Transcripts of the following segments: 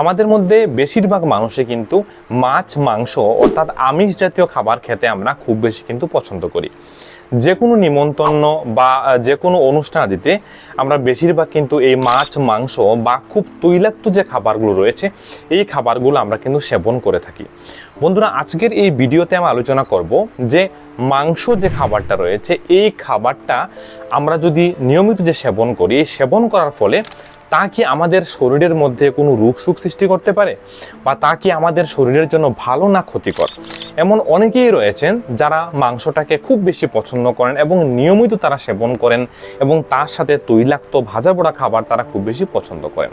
আমাদের মধ্যে বেশিরভাগ মানুষে কিন্তু মাছ, মাংস অর্থাৎ আমিষ জাতীয় খাবার খেতে আমরা খুব বেশি কিন্তু পছন্দ করি। যে কোনো নিমন্ত্রণ বা যে কোনো অনুষ্ঠান দিতে আমরা বেশিরভাগ কিন্তু এই মাছ, মাংস বা খুব তৈলাক্ত যে খাবারগুলো রয়েছে, এই খাবারগুলো আমরা কিন্তু সেবন করে থাকি। বন্ধুরা, আজকের এই ভিডিওতে আমি আলোচনা করব যে মাংস যে খাবারটা রয়েছে, এই খাবারটা আমরা যদি নিয়মিত যে সেবন করি, এই সেবন করার ফলে তা কি আমাদের শরীরের মধ্যে কোনো রোগ সুখ সৃষ্টি করতে পারে? বা তা কি আমাদের শরীরের জন্য ভালো না ক্ষতিকর? এমন অনেকেই রয়েছেন যারা মাংসটাকে খুব বেশি পছন্দ করেন এবং নিয়মিত তারা সেবন করেন এবং তার সাথে তৈলাক্ত ভাজা পোড়া খাবার তারা খুব বেশি পছন্দ করেন।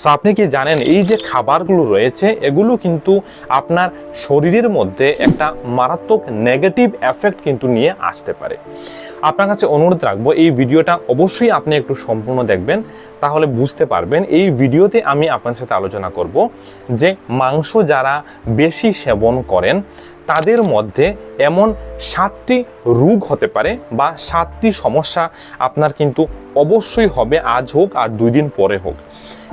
সো আপনি কি জানেন এই যে খাবারগুলো রয়েছে, এগুলো কিন্তু আপনার শরীরের মধ্যে একটা মারাত্মক নেগেটিভ এফেক্ট কিন্তু নিয়ে আসতে পারে। আপনার কাছে অনুরোধ রাখব, এই ভিডিওটা অবশ্যই আপনি একটু সম্পূর্ণ দেখবেন, তাহলে বুঝতে পারবেন এই ভিডিওতে আমি আপনার সাথে আলোচনা করব যে মাংস যারা বেশি সেবন করেন তাদের মধ্যে এমন সাতটি রোগ হতে পারে বা সাতটি সমস্যা আপনার কিন্তু অবশ্যই হবে, আজ হোক আর দুই দিন পরে হোক।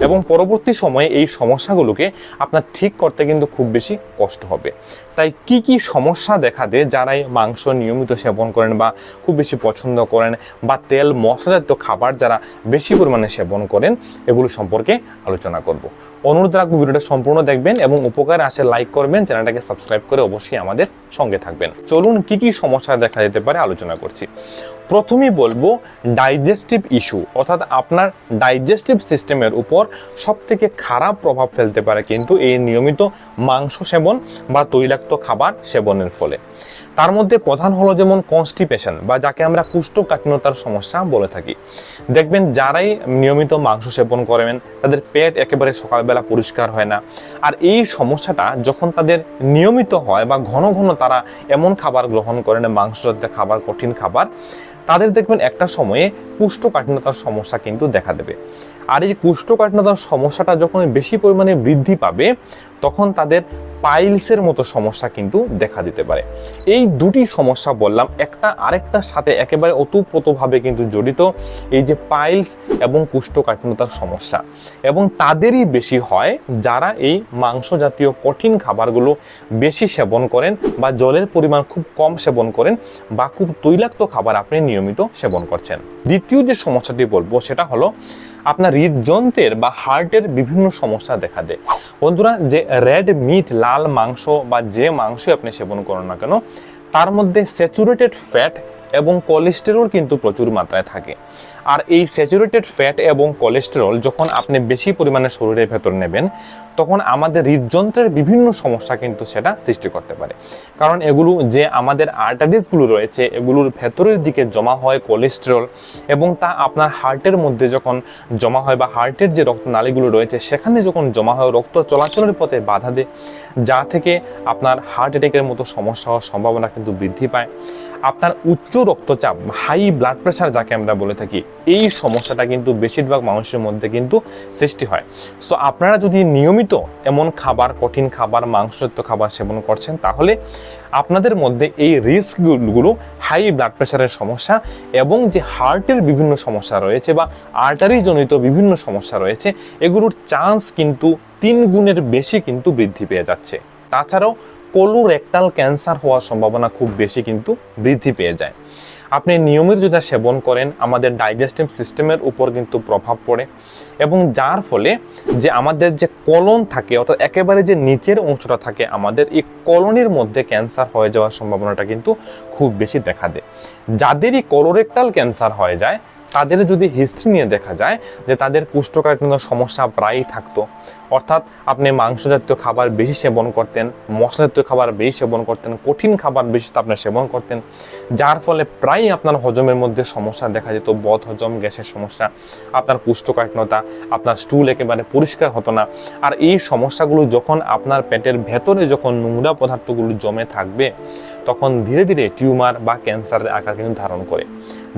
এবং পরবর্তী সময়ে এই সমস্যাগুলোকে আপনার ঠিক করতে কিন্তু খুব বেশি কষ্ট হবে। তাই কি কি সমস্যা দেখা দেয় যারা এই মাংস নিয়মিত সেবন করেন বা খুব বেশি পছন্দ করেন বা তেল মশলাজাতীয় খাবার যারা বেশি পরিমাণে সেবন করেন, এগুলো সম্পর্কে আলোচনা করব। অনুরোধ রাখব ভিডিওটা সম্পূর্ণ দেখবেন এবং উপকার আসে লাইক করবেন, চ্যানেলটাকে সাবস্ক্রাইব করে অবশ্যই আমাদের সঙ্গে থাকবেন। চলুন কি কি সমস্যা দেখা যেতে পারে আলোচনা করছি। প্রথমেই বলব ডাইজেস্টিভ ইস্যু অর্থাৎ আপনার ডাইজেস্টিভ সিস্টেমের উপর সব থেকে খারাপ প্রভাব ফেলতে পারে কিন্তু এই নিয়মিত মাংস সেবন বা তৈলাক্ত খাবার সেবনের ফলে। তার মধ্যে প্রধান হলো যেমন কনস্টিপেশন বা যাকে আমরা কুষ্ঠকাঠিন্যতার সমস্যা বলে থাকি। দেখবেন যারাই নিয়মিত মাংস সেবন করেন, তাদের পেট একেবারে সকালবেলা পরিষ্কার হয় না। আর এই সমস্যাটা যখন তাদের নিয়মিত হয় বা ঘন ঘন তারা এমন খাবার গ্রহণ করেন মাংস জাতীয় খাবার, কঠিন খাবার, তাদের দেখবেন একটা সময়ে কুষ্ঠকাঠিন্যতার সমস্যা কিন্তু দেখা দেবে। আর এই কুষ্ঠকাঠিন্যতার সমস্যাটা যখন বেশি পরিমাণে বৃদ্ধি পাবে, তখন তাদের পাইলসের মতো সমস্যা কিন্তু দেখা দিতে পারে। এই দুটি সমস্যা বললাম, একটা আরেকটার সাথে একেবারে ওতপ্রোতভাবে কিন্তু জড়িত এই যে পাইলস এবং কুষ্ঠকাঠিন্যতার সমস্যা। এবং তাদেরই বেশি হয় যারা এই মাংস জাতীয় কঠিন খাবারগুলো বেশি সেবন করেন বা জলের পরিমাণ খুব কম সেবন করেন বা খুব তৈলাক্ত খাবার আপনি নিয়মিত সেবন করছেন। দ্বিতীয় যে সমস্যাটি বলব সেটা হলো আপনার হৃদযন্ত্রের বা হার্টের বিভিন্ন সমস্যা দেখা দেয়। বন্ধুরা, যে রেড মিট, লাল মাংস বা যে মাংস আপনি সেবন করেন না কেন, তার মধ্যে স্যাচুরেটেড ফ্যাট এবং কোলেস্টেরল কিন্তু প্রচুর মাত্রায় থাকে। আর এই স্যাচুরেটেড ফ্যাট এবং কোলেস্টেরল যখন আপনি বেশি পরিমাণে শরীরের ভেতর নেবেন, তখন আমাদের হৃদযন্ত্রের বিভিন্ন সমস্যা কিন্তু সেটা সৃষ্টি করতে পারে। কারণ এগুলো যে আমাদের আর্টারিসগুলো রয়েছে, এগুলোর ভেতরের দিকে জমা হয় কোলেস্টেরল এবং তা আপনার হার্টের মধ্যে যখন জমা হয় বা হার্টের যে রক্তনালীগুলো রয়েছে, সেখানে যখন জমা হয়, রক্ত চলাচলের পথে বাধা দেয়, যা থেকে আপনার হার্ট অ্যাটাকের মতো সমস্যা হওয়ার সম্ভাবনা কিন্তু বৃদ্ধি পায়। আপনার উচ্চ রক্তচাপ হাই ব্লাড প্রেশার যাকে আমরা বলে থাকি এই সমস্যাটা কিন্তু বেশিরভাগ মানুষের মধ্যে কিন্তু সৃষ্টি হয়। সো আপনারা যদি নিয়মিত এমন খাবার, কঠিন খাবার মাংসজাতীয় খাবার সেবন করছেন, তাহলে আপনাদের মধ্যে এই রিস্কগুলো, হাই ব্লাড প্রেশারের সমস্যা এবং যে হার্টের বিভিন্ন সমস্যা রয়েছে বা আর্টারিজনিত বিভিন্ন সমস্যা রয়েছে, এগুলোর চান্স কিন্তু তিন গুণের বেশি কিন্তু বৃদ্ধি পেয়ে যাচ্ছে। তাছাড়াও, কোলোরেক্টাল ক্যান্সার হওয়ার সম্ভাবনা খুব বেশি কিন্তু বৃদ্ধি পেয়ে যায়। আপনি নিয়মিত যেটা সেবন করেন, আমাদের ডাইজেস্টিভ সিস্টেমের উপর কিন্তু প্রভাব পড়ে এবং যার ফলে যে আমাদের যে কলন থাকে, অর্থাৎ একেবারে যে নিচের অংশটা থাকে, আমাদের এই কলনির মধ্যে ক্যান্সার হয়ে যাওয়ার সম্ভাবনাটা কিন্তু খুব বেশি দেখা দেয়। যাদেরই কোলোরেক্টাল ক্যান্সার হয়ে যায়, তাদের যদি হিস্ট্রি নিয়ে দেখা যায়, যে তাদের কুষ্ঠকাঠিন্য সমস্যা প্রায়ই থাকতো অর্থাৎ আপনি মাংস জাতীয় খাবার বেশি সেবন করতেন মশলা জাতীয় খাবার বেশি সেবন করতেন, কঠিন খাবার বেশি আপনি সেবন করতেন, যার ফলে প্রায়ই আপনার হজমের মধ্যে সমস্যা দেখা যেত, বদ হজম, গ্যাসের সমস্যা, আপনার কুষ্ঠকাঠিন্যতা, আপনার স্টুল একেবারে পরিষ্কার হতো না। আর এই সমস্যাগুলো যখন আপনার পেটের ভেতরে যখন নোংরা পদার্থগুলো জমে থাকবে, তখন ধীরে ধীরে টিউমার বা ক্যান্সারের আকার কিন্তু ধারণ করে।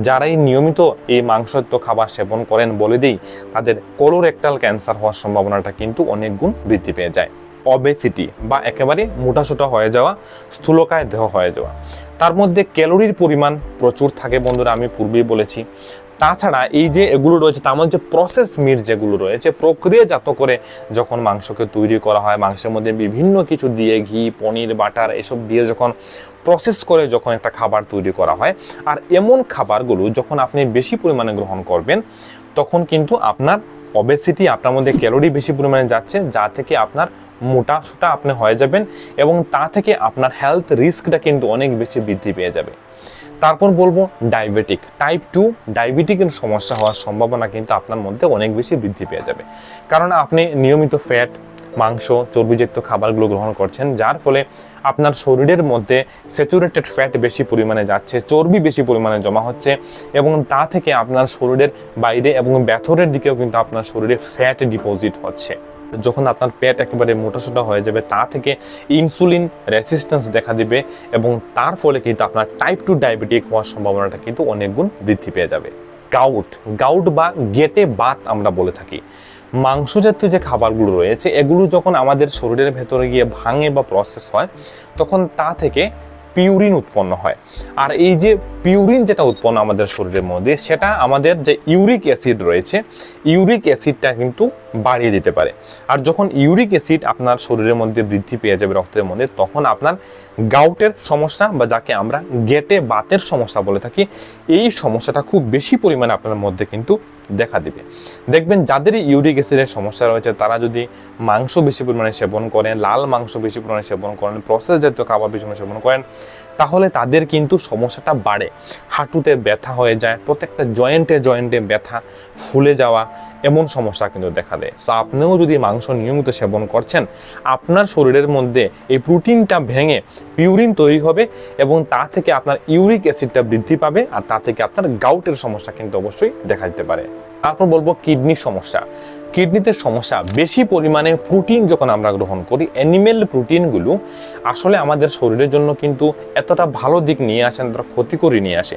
যারাই নিয়মিত এই মাংসত্ব খাবার সেবন করেন বলে দিই, তাদের কোলোরেক্টাল ক্যান্সার হওয়ার সম্ভাবনাটা কিন্তু অনেক গুণ বৃদ্ধি পেয়ে যায়। অবেসিটি বা একেবারে মোটাসোটা হয়ে যাওয়া, স্থূলকায় দেহ হয়ে যাওয়া। তার মধ্যে ক্যালোরির পরিমাণ প্রচুর থাকে বন্ধুরা, আমি পূর্বেই বলেছি। তাছাড়া এই যে এগুলো রয়েছে, তার মধ্যে প্রসেস মিট যেগুলো রয়েছে, প্রক্রিয়াজাত করে যখন মাংসকে তৈরি করা হয়, মাংসের মধ্যে বিভিন্ন কিছু দিয়ে ঘি, পনির, বাটার এসব দিয়ে যখন প্রসেস করে যখন একটা খাবার তৈরি করা হয়, আর এমন খাবারগুলো যখন আপনি বেশি পরিমাণে গ্রহণ করবেন, তখন কিন্তু আপনার অবেসিটি আপনার মধ্যে ক্যালোরি বেশি পরিমাণে যাচ্ছে, যা থেকে আপনার মোটা সোটা আপনি হয়ে যাবেন এবং তা থেকে আপনার হেলথ রিস্কটা কিন্তু অনেক বেশি বৃদ্ধি পেয়ে যাবে। তারপর বলব ডায়াবেটিক টাইপ টু ডায়াবেটিকের সমস্যা হওয়ার সম্ভাবনা কিন্তু আপনার মধ্যে অনেক বেশি বৃদ্ধি পেয়ে যাবে। কারণ আপনি নিয়মিত ফ্যাট মাংস, চর্বিযুক্ত খাবারগুলো গ্রহণ করছেন, যার ফলে আপনার শরীরের মধ্যে স্যাচুরেটেড ফ্যাট বেশি পরিমাণে যাচ্ছে, চর্বি বেশি পরিমাণে জমা হচ্ছে এবং তা থেকে আপনার শরীরের বাইরে এবং ব্যথরের দিকেও কিন্তু আপনার শরীরে ফ্যাট ডিপোজিট হচ্ছে। যখন আপনার পেট একেবারে মোটাসোটা হয়ে যাবে, তা থেকে ইনসুলিন রেসিস্ট্যান্স দেখা দিবে এবং তার ফলে কিন্তু আপনার টাইপ টু ডায়াবেটিক হওয়ার সম্ভাবনাটা কিন্তু অনেক গুণ বৃদ্ধি পেয়ে যাবে। গাউট গাউট বা গেটে বাত আমরা বলে থাকি। মাংস জাতীয় যে খাবারগুলো রয়েছে, এগুলো যখন আমাদের শরীরের ভেতরে গিয়ে ভাঙে বা প্রসেস হয়, তখন তা থেকে পিউরিন উৎপন্ন হয়। আর এই যে পিউরিন যেটা উৎপন্ন আমাদের শরীরের মধ্যে, সেটা আমাদের যে ইউরিক অ্যাসিড রয়েছে, ইউরিক অ্যাসিডটা কিন্তু বাড়িয়ে দিতে পারে। আর যখন ইউরিক অ্যাসিড আপনার শরীরের মধ্যে বৃদ্ধি পেয়ে যাবে রক্তের মধ্যে, তখন আপনার গাউটের সমস্যা বা যাকে আমরা গেটে বাতের সমস্যা বলে থাকি, এই সমস্যাটা খুব বেশি পরিমাণে আপনার মধ্যে কিন্তু দেখা দিবে। দেখবেন যাদের ইউরিক অ্যাসিডের সমস্যা রয়েছে, তারা যদি মাংস বেশি পরিমাণে সেবন করেন, লাল মাংস বেশি পরিমাণে সেবন করেন প্রসেস জাতীয় খাবার বেশি পরিমাণে সেবন করেন তাহলে তাদের কিন্তু সমস্যাটা বাড়ে। হাঁটুতে ব্যথা হয়ে যায়, প্রত্যেকটা জয়েন্টে জয়েন্টে ব্যথা, ফুলে যাওয়া এমন সমস্যা কিন্তু দেখা দেয়। তো আপনিও যদি মাংস নিয়মিত সেবন করছেন, আপনার শরীরের মধ্যে এই প্রোটিনটা ভেঙে পিউরিন তৈরি হবে এবং তা থেকে আপনার ইউরিক অ্যাসিডটা বৃদ্ধি পাবে আর তা থেকে আপনার গাউটের সমস্যা কিন্তু অবশ্যই দেখা দিতে পারে। তারপর বলব কিডনির সমস্যা। কিডনিতে সমস্যা, বেশি পরিমাণে প্রোটিন যখন আমরা গ্রহণ করি অ্যানিমেল প্রোটিনগুলো আসলে আমাদের শরীরের জন্য কিন্তু এতটা ভালো দিক নিয়ে আসে না, এতটা ক্ষতিকরী নিয়ে আসে।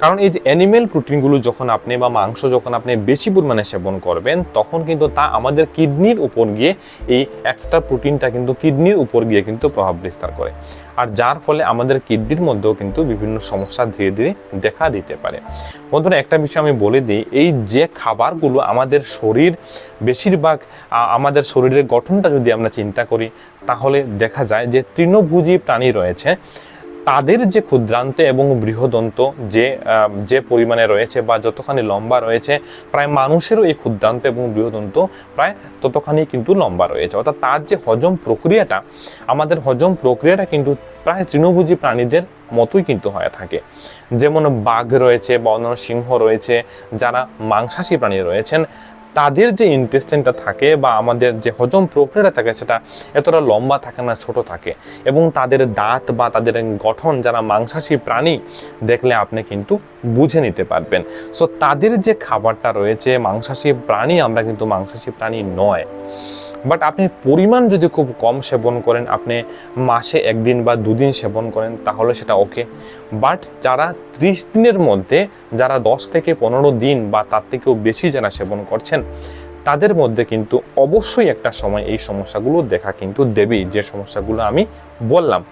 কারণ এই যে অ্যানিমেল প্রোটিনগুলো যখন আপনি বা মাংস যখন আপনি বেশি পরিমাণে সেবন করবেন, তখন কিন্তু তা আমাদের কিডনির উপর গিয়ে এই এক্সট্রা প্রোটিনটা কিন্তু কিডনির উপর গিয়ে কিন্তু প্রভাব বিস্তার করে। আর যার ফলে আমাদের কিডনির মধ্যেও কিন্তু বিভিন্ন সমস্যা ধীরে ধীরে দেখা দিতে পারে। বন্ধুরা, একটা বিষয় আমি বলে দিই, এই যে খাবারগুলো আমাদের শরীর বেশিরভাগ আমাদের শরীরের গঠনটা যদি আমরা চিন্তা করি, তাহলে দেখা যায় যে তৃণভোজী প্রাণী রয়েছে, তাদের যে ক্ষুদ্রান্ত এবং বৃহদন্ত যে যে পরিমাণে রয়েছে বা যতখানি লম্বা রয়েছে, প্রায় মানুষেরও এই ক্ষুদ্রান্ত এবং বৃহদন্ত প্রায় ততখানি কিন্তু লম্বা রয়েছে। অর্থাৎ তার যে হজম প্রক্রিয়াটা, আমাদের হজম প্রক্রিয়াটা কিন্তু প্রায় তৃণভোজী প্রাণীদের মতোই কিন্তু হয়ে থাকে। যেমন বাঘ রয়েছে বা অন্যান্য সিংহ রয়েছে, যারা মাংসাশী প্রাণী রয়েছেন তাদের যে ইন্টেস্টেনটা থাকে বা আমাদের যে হজম প্রক্রিয়াটা থাকে, সেটা এতটা লম্বা থাকে না, ছোট থাকে। এবং তাদের দাঁত বা তাদের গঠন, যারা মাংসাশী প্রাণী, দেখলে আপনি কিন্তু বুঝে নিতে পারবেন। সো তাদের যে খাবারটা রয়েছে, মাংসাশী প্রাণী, আমরা কিন্তু মাংসাশী প্রাণী নয়। বাট আপনি পরিমাণ যদি খুব কম সেবন করেন, আপনি মাসে একদিন বা দুদিন সেবন করেন, তাহলে সেটা ওকে বাট যারা ত্রিশ দিনের মধ্যে, যারা দশ থেকে পনেরো দিন বা তার থেকেও বেশি যারা সেবন করছেন, তাদের মধ্যে কিন্তু অবশ্যই একটা সময় এই সমস্যাগুলো দেখা কিন্তু দেবেই। যে সমস্যাগুলো আমি বললাম।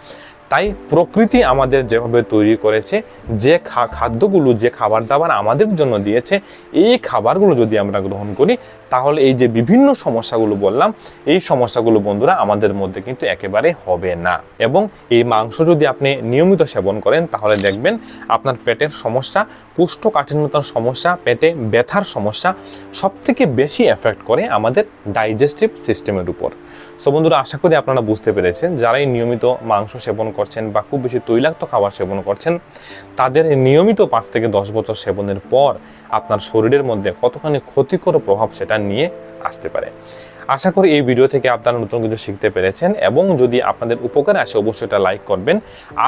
তাই প্রকৃতি আমাদের যেভাবে তৈরি করেছে, যে খাদ্যগুলো, যে খাবার দাবার আমাদের জন্য দিয়েছে, এই খাবারগুলো যদি আমরা গ্রহণ করি, তাহলে এই যে বিভিন্ন সমস্যাগুলো বললাম, এই সমস্যাগুলো বন্ধুরা আমাদের মধ্যে কিন্তু একেবারে হবে না। এবং এই মাংস যদি আপনি নিয়মিত সেবন করেন, তাহলে দেখবেন আপনার পেটের সমস্যা কোষ্ঠকাঠিন্যতার সমস্যা, পেটে ব্যথার সমস্যা সব থেকে বেশি এফেক্ট করে আমাদের ডাইজেস্টিভ সিস্টেমের উপর। সো বন্ধুরা, আশা করি আপনারা বুঝতে পেরেছেন, যারাই নিয়মিত মাংস সেবন করছেন বা খুব বেশি তৈলাক্ত খাবার সেবন করছেন, তাদের নিয়মিত পাঁচ থেকে দশ বছর সেবনের পর আপনার শরীরের মধ্যে কতখানি ক্ষতিকর প্রভাব সেটা নিয়ে আসতে পারে। আশা করি এই ভিডিও থেকে আপনারা নতুন কিছু শিখতে পেরেছেন এবং যদি আপনাদের উপকারে আসে অবশ্যই এটা লাইক করবেন।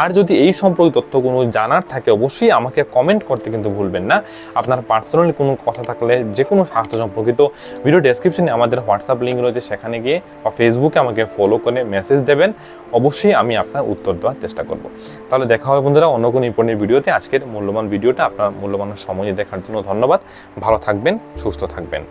আর যদি এই সম্পর্কে তথ্য কোনো জানার থাকে অবশ্যই আমাকে কমেন্ট করতে কিন্তু ভুলবেন না। আপনার পার্সোনালি কোনো কথা থাকলে যে কোনো স্বাস্থ্য সম্পর্কিত ভিডিও ডেসক্রিপশনে আমাদের হোয়াটসঅ্যাপ লিঙ্ক রয়েছে, সেখানে গিয়ে বা ফেসবুকে আমাকে ফলো করে মেসেজ দেবেন। অবশ্যই আমি আপনার উত্তর দেওয়ার চেষ্টা করব। তাহলে দেখা হবে বন্ধুরা অন্য কোনো ইম্পর্টেন্ট ভিডিওতে। আজকের মূল্যবান ভিডিওটা আপনার মূল্যবান সময় দেখার জন্য ধন্যবাদ। ভালো থাকবেন, সুস্থ থাকবেন।